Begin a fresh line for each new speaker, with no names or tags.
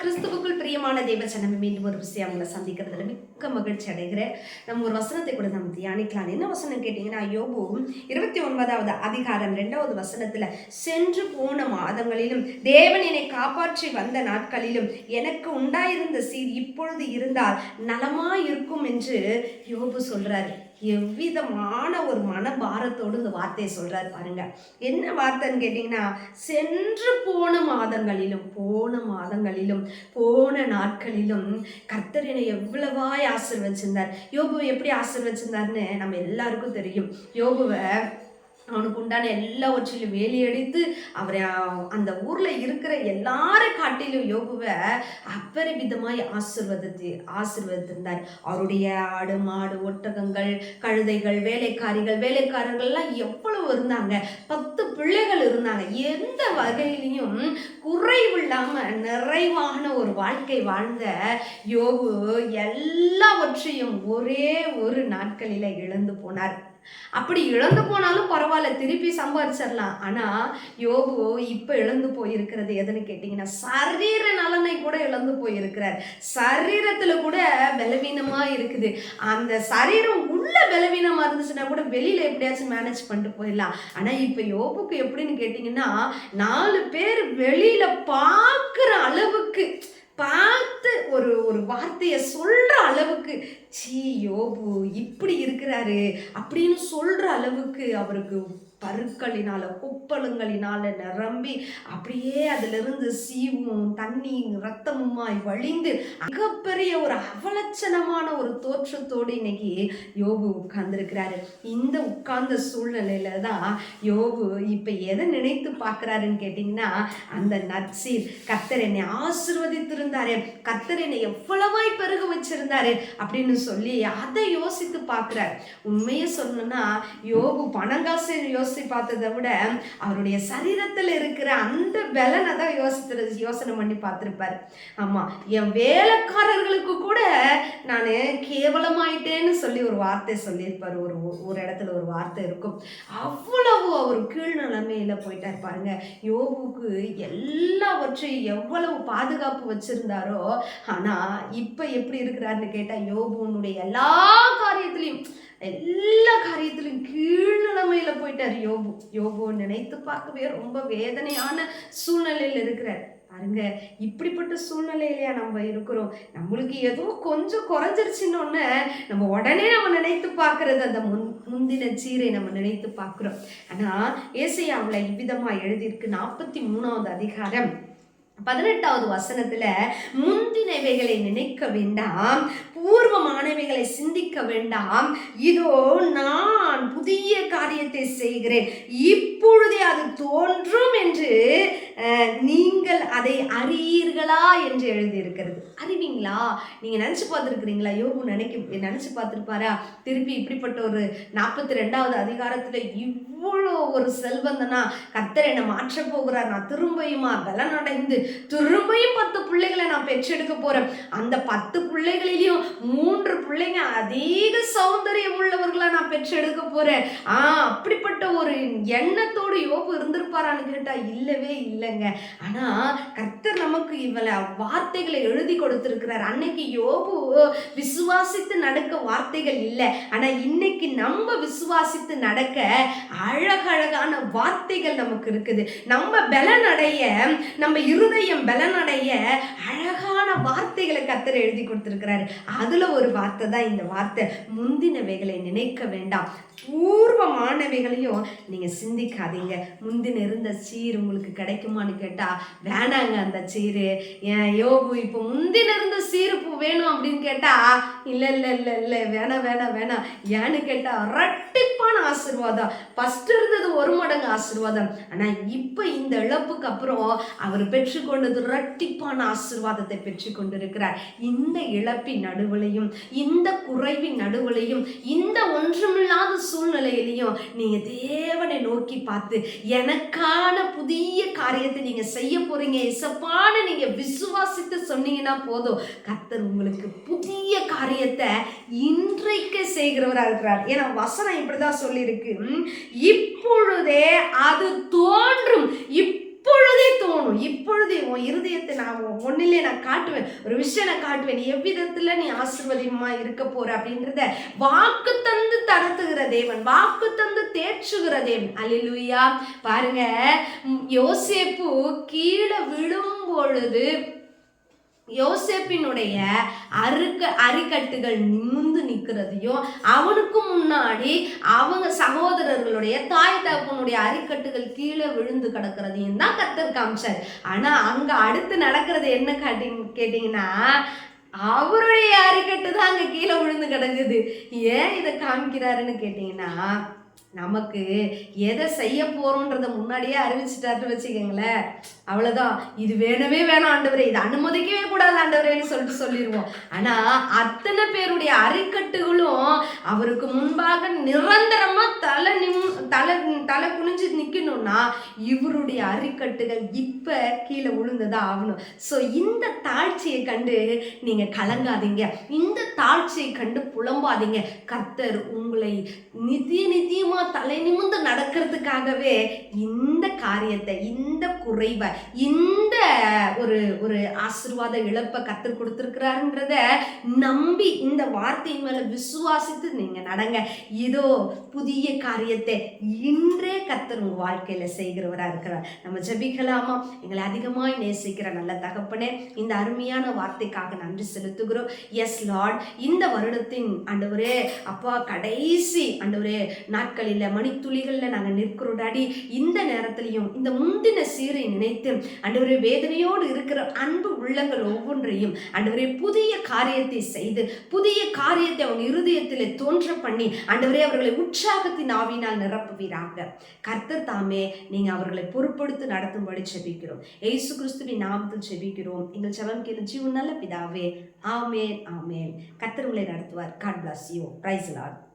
கிறிஸ்துவுக்குள் பிரியமான தேவ மீண்டும் ஒரு விஷயம் அவங்கள சந்திக்கிறதுல மிக்க மகிழ்ச்சி அடைகிறேன். நம்ம ஒரு வசனத்தை கூட நம்ம தியானிக்கலாம். என்ன வசனம் கேட்டிங்கன்னா யோபு இருபத்தி ஒன்பதாவது அதிகாரம் ரெண்டாவது வசனத்துல சென்று போன மாதங்களிலும் தேவன் என்னை காப்பாற்றி வந்த நாட்களிலும் எனக்கு உண்டாயிருந்த சீர் இப்பொழுது இருந்தால் நலமா இருக்கும் என்று யோபு சொல்றாரு. எவ்விதமான ஒரு மனபாரத்தோடு இந்த வார்த்தையை சொல்கிறார் பாருங்க. என்ன வார்த்தைன்னு கேட்டிங்கன்னா சென்று போன மாதங்களிலும் போன மாதங்களிலும் போன நாட்களிலும் கர்த்தரினை எவ்வளவாய் ஆசிர்வச்சிருந்தார். யோபுவை எப்படி ஆசிர்வச்சிருந்தார்னு நம்ம எல்லாருக்கும் தெரியும். யோபுவை உண்டான எல்லாவற்றிலும் வேலியடித்து அவரை அந்த ஊரில் இருக்கிற எல்லாரை காட்டிலும் யோபுவை அப்பரிமிதமாய் ஆசிர்வதித்து ஆசிர்வதித்திருந்தார். அவருடைய ஆடு மாடு ஒட்டகங்கள் கழுதைகள் வேலைக்காரிகள் வேலைக்காரர்கள்லாம் எவ்வளவு இருந்தாங்க? பத்து பிள்ளைகள் இருந்தாங்க. எந்த வகையிலையும் குறைவில்லாம நிறைவான ஒரு வாழ்க்கை வாழ்ந்த யோபு எல்லாவற்றையும் ஒரே ஒரு நாட்களில இழந்து போனார். அப்படி இழந்து போனாலும் பரவாயில்ல திருப்பி சம்பாதிச்சிடலாம் ஆனா யோகுவோ இப்போ இழந்து போயிருக்கிறது எதுன்னு கேட்டீங்கன்னா சரீர நலனை கூட இழந்து போயிருக்கிறார். சரீரத்தில் கூட பலவீனமாக இருக்குது. அந்த சரீரம் உள்ள பலவீனமாக இருந்துச்சுன்னா கூட வெளியில எப்படியாச்சும் மேனேஜ் பண்ணிட்டு போயிடலாம். ஆனால் இப்போ யோபுக்கு எப்படின்னு கேட்டீங்கன்னா நாலு பேர் வெளியில பார்க்குற அளவுக்கு பார்த்து ஒரு ஒரு வார்த்தையை சொல்கிற அளவுக்கு சீ யோபு இப்படி இருக்கிறாரு. அப்படின்னு சொல்கிற அளவுக்கு அவருக்கு பருக்களினால கொப்பளங்களினால நிரம்பி அப்படியே அதிலிருந்து சீவும் தண்ணி ரத்தமுமாய் வழிந்து மிகப்பெரிய ஒரு அவலட்சணமான ஒரு தோற்றத்தோடு இன்னைக்கு யோபு உட்கார்ந்துருக்கிறாரு. இந்த உட்கார்ந்த சூழ்நிலையில தான் யோபு இப்போ எதை நினைத்து பார்க்குறாருன்னு கேட்டிங்கன்னா அந்த நற்சீர் கத்தர் என்னை ஆசிர்வதித்திருந்தாரு கத்தர் என்னை எவ்வளவாய் பெருக வச்சிருந்தாரு அப்படின்னு சொல்லி அதை யோசித்து பார்க்குறாரு. உண்மையை சொல்லணும்னா யோபு யோசி யோசித்து பார்த்ததை விட அவருடைய சரீரத்தில் இருக்கிற அந்த பலனை தான் யோசித்து யோசனை பண்ணி பார்த்துருப்பார். ஆமா என் வேலைக்காரர்களுக்கு கூட நான் கேவலமாயிட்டேன்னு சொல்லி ஒரு வார்த்தை சொல்லியிருப்பார். ஒரு ஒரு இடத்துல ஒரு வார்த்தை இருக்கும். அவ்வளவு அவர் கீழ் நிலைமையில போயிட்டார் பாருங்க. யோகுக்கு எல்லாவற்றையும் எவ்வளவு பாதுகாப்பு வச்சிருந்தாரோ ஆனா இப்ப எப்படி இருக்கிறாருன்னு கேட்டா யோபுனுடைய எல்லா காரியத்திலையும் எல்லா காரியத்திலும் கீழ் நிலைமையில போயிட்டார் யோபு. யோபு நினைத்து பார்க்கவே ரொம்ப வேதனையான சூழ்நிலையில் இருக்கிறார். பாருங்க இப்படிப்பட்ட சூழ்நிலையிலயா நம்ம இருக்கிறோம்? நம்மளுக்கு ஏதோ கொஞ்சம் குறைஞ்சிருச்சுன்னு நம்ம உடனே நம்ம நினைத்து பார்க்கறது அந்த முன் முந்தின சீரை நம்ம நினைத்து பார்க்கிறோம். ஆனா ஏசையாவில் இவ்விதமாக எழுதியிருக்கு. நாற்பத்தி மூணாவது அதிகாரம். பதினெட்டாவது வசனத்துல முந்தினவைகளை நினைக்க வேண்டாம் பூர்வமானவைகளை சிந்திக்க வேண்டாம். இதோ நான் புதிய காரியத்தை செய்கிறேன். இப்பொழுதே அது தோன்றும் என்று நீங்கள் அதை அறியீர்களா என்று எழுதியிருக்கிறது. அறிவீங்களா? நீங்கள் நினச்சி பார்த்துருக்குறீங்களா? யோகு நினைக்க நினச்சி பார்த்துருப்பாரா? திருப்பி இப்படிப்பட்ட ஒரு நாற்பத்தி ரெண்டாவது அதிகாரத்தில் இவ்வளோ ஒரு செல்வந்தனா கத்தர் என்னை மாற்ற போகிறார். நான் திரும்பியுமா பலனடைந்து திரும்பியும் பத்து பிள்ளைகளை நான் பெற்றெடுக்க போகிறேன் அந்த பத்து பிள்ளைகளிலையும் மூன்று பிள்ளைங்க அதிக சௌந்தரியம் உள்ளவர்களாக நான் பெற்றெடுக்க போறேன். ஆ அப்படிப்பட்ட ஒரு எண்ணத்தோடு யோபு இருந்திருப்பாரான்னு கேட்டா இல்லவே இல்லைங்க. ஆனா கர்த்தர் நமக்கு இவளை வார்த்தைகளை எழுதி கொடுத்துருக்கிறார். அன்னைக்கு யோபு விசுவாசித்து நடக்க வார்த்தைகள் இல்லை. ஆனா இன்னைக்கு நம்ம விசுவாசித்து நடக்க அழகழகான வார்த்தைகள் நமக்கு இருக்குது. நம்ம பலனடைய நம்ம இருதயம் பலனடைய அழ வார்த்தைகளை கத்தர் எழுதி கொடுத்துருக்கிறாரு. அதுல ஒரு வார்த்தை தான் இந்த வார்த்தை. முந்தினவைகளை நினைக்க வேண்டாம். பூர்வமானவைகளையும் நீங்க சிந்திக்காதீங்க. முந்தின இருந்த சீர் உங்களுக்கு கிடைக்குமான்னு கேட்டா வேணாங்க அந்த சீரு. ஏன் யோபு இப்போ முந்தின இருந்த சீருப்பு வேணும் அப்படின்னு கேட்டா இல்ல இல்ல இல்ல இல்ல வேணாம் வேணாம் வேணாம். ஏன்னு கேட்டா ரெட்டிப்பான ஆசீர்வாதம். ஃபர்ஸ்ட் இருந்தது ஒரு மடங்கு ஆசீர்வாதம். ஆனா இப்ப இந்த இழப்புக்கு அப்புறம் அவர் பெற்றுக்கொண்டது இரட்டிப்பான ஆசீர்வாதத்தை பெற்று கொண்டிருக்கிறார். இந்த இழப்பின் நடுவுலையும் இந்த குறைவின் நடுவுலையும் இந்த ஒன்றுமில்லாத சூழ்நிலையிலையும் நீங்க தேவனை நோக்கி பார்த்து எனக்கான புதிய காரியத்தை நீங்க செய்ய போறீங்க. இசப்பான நீங்க விசுவாசித்து சொன்னீங்கன்னா போதும். கர்த்தர் உங்களுக்கு புதிய காரியத்தை இன்றைக்கு செய்கிறவராக இருக்கிறார் ஏன்னா வசனம் இப்படிதான் சொல்லியிருக்கு. இப்பொழுதே அது தோ இப்ப இப்பொழுதே தோணும் இப்பொழுதே உன் இருதயத்தை நான் ஒன்னிலே நான் காட்டுவேன். ஒரு விஷயம் நான் காட்டுவேன். எவ்விதத்துல நீ ஆசீர்வதியமா இருக்க போற அப்படின்றத வாக்கு தந்து தரத்துகிற தேவன். வாக்கு தந்து தேற்றுகிற தேவன். அல்லா பாருங்க. யோசேப்பு கீழே விழும் பொழுது யோசேப்பினுடைய அருக்க அரிக்கட்டுகள் நிமிர்ந்து நிற்கிறதையும் அவனுக்கும் முன்னாடி அவங்க சகோதரர்களுடைய தாய் தகப்பனுடைய அரிக்கட்டுகள் கீழே விழுந்து கிடக்கிறதையும் தான் கத்தர் காமிச்சார். ஆனால் அங்கே அடுத்து நடக்கிறது என்ன காட்டிங் கேட்டிங்கன்னா அவருடைய அரிக்கட்டு தான் அங்கே கீழே விழுந்து கிடக்குது. ஏன் இதை காமிக்கிறாருன்னு கேட்டிங்கன்னா நமக்கு எதை செய்ய போகிறோன்றதை முன்னாடியே அறிவிச்சிட்டாருன்னு வச்சுக்கோங்களேன். அவ்வளோதான் இது வேணவே வேணாம் ஆண்டவரே. இது அனுமதிக்கவே கூடாது ஆண்டவரேன்னு சொல்லிட்டு சொல்லிடுவோம் ஆனால் அத்தனை பேருடைய அரிக்கட்டுகளும் அவருக்கு முன்பாக நிரந்தரமாக தலை நிம் தலை தலை குனிஞ்சு நிற்கணும்னா இவருடைய அரிக்கட்டுகள் இப்போ கீழே விழுந்ததாக ஆகணும். ஸோ இந்த தாழ்ச்சியை கண்டு நீங்கள் கலங்காதீங்க. இந்த தாழ்ச்சியை கண்டு புலம்பாதீங்க. கர்த்தர் உங்களை நிதிய நிதியமாக தலை நிமிர்ந்து நடக்கிறதுக்காகவே இந்த காரியத்தை இந்த குறைவை 银 ஒரு ஒரு ஆசீர்வாத இழப்பை கத்தர் கொடுத்துருக்கிறாருன்றத நம்பி இந்த வார்த்தையின் மேல விசுவாசித்து நீங்க நடங்க. இதோ புதிய காரியத்தை இன்றே கத்தர் உங்கள் வாழ்க்கையில செய்கிறவரா இருக்கிறார். நம்ம ஜபிக்கலாமா? எங்களை அதிகமாக நேசிக்கிற நல்ல தகப்பனே இந்த அருமையான வார்த்தைக்காக நன்றி செலுத்துகிறோம். எஸ் லார்ட் இந்த வருடத்தின் ஆண்டவரே அப்பா கடைசி ஆண்டவரே நாட்களில் மணித்துளிகளில் நாங்கள் நிற்கிறோம் டாடி இந்த நேரத்திலையும் இந்த முந்தின சீரை நினைத்து ஆண்டவரே வேதனையோடு இருக்கிற அன்பு உள்ளங்கள் ஒவ்வொன்றையும் ஆண்டவரே புதிய காரியத்தை செய்து புதிய காரியத்தை அவங்க இருதயத்தில் தோன்ற பண்ணி ஆண்டவரே அவர்களை உற்சாகத்தின் ஆவினால் நிரப்புவீராக. கர்த்தர் தாமே நீங்க அவர்களை பொறுப்படுத்தி நடத்தும்படி செபிக்கிறோம். ஏசு கிறிஸ்துவின் நாமத்தில் செபிக்கிறோம். எங்கள் செவம் கேளு ஜீவன் நல்ல பிதாவே. ஆமேன் ஆமேன். கர்த்தர் உங்களை நடத்துவார். God bless you praise lord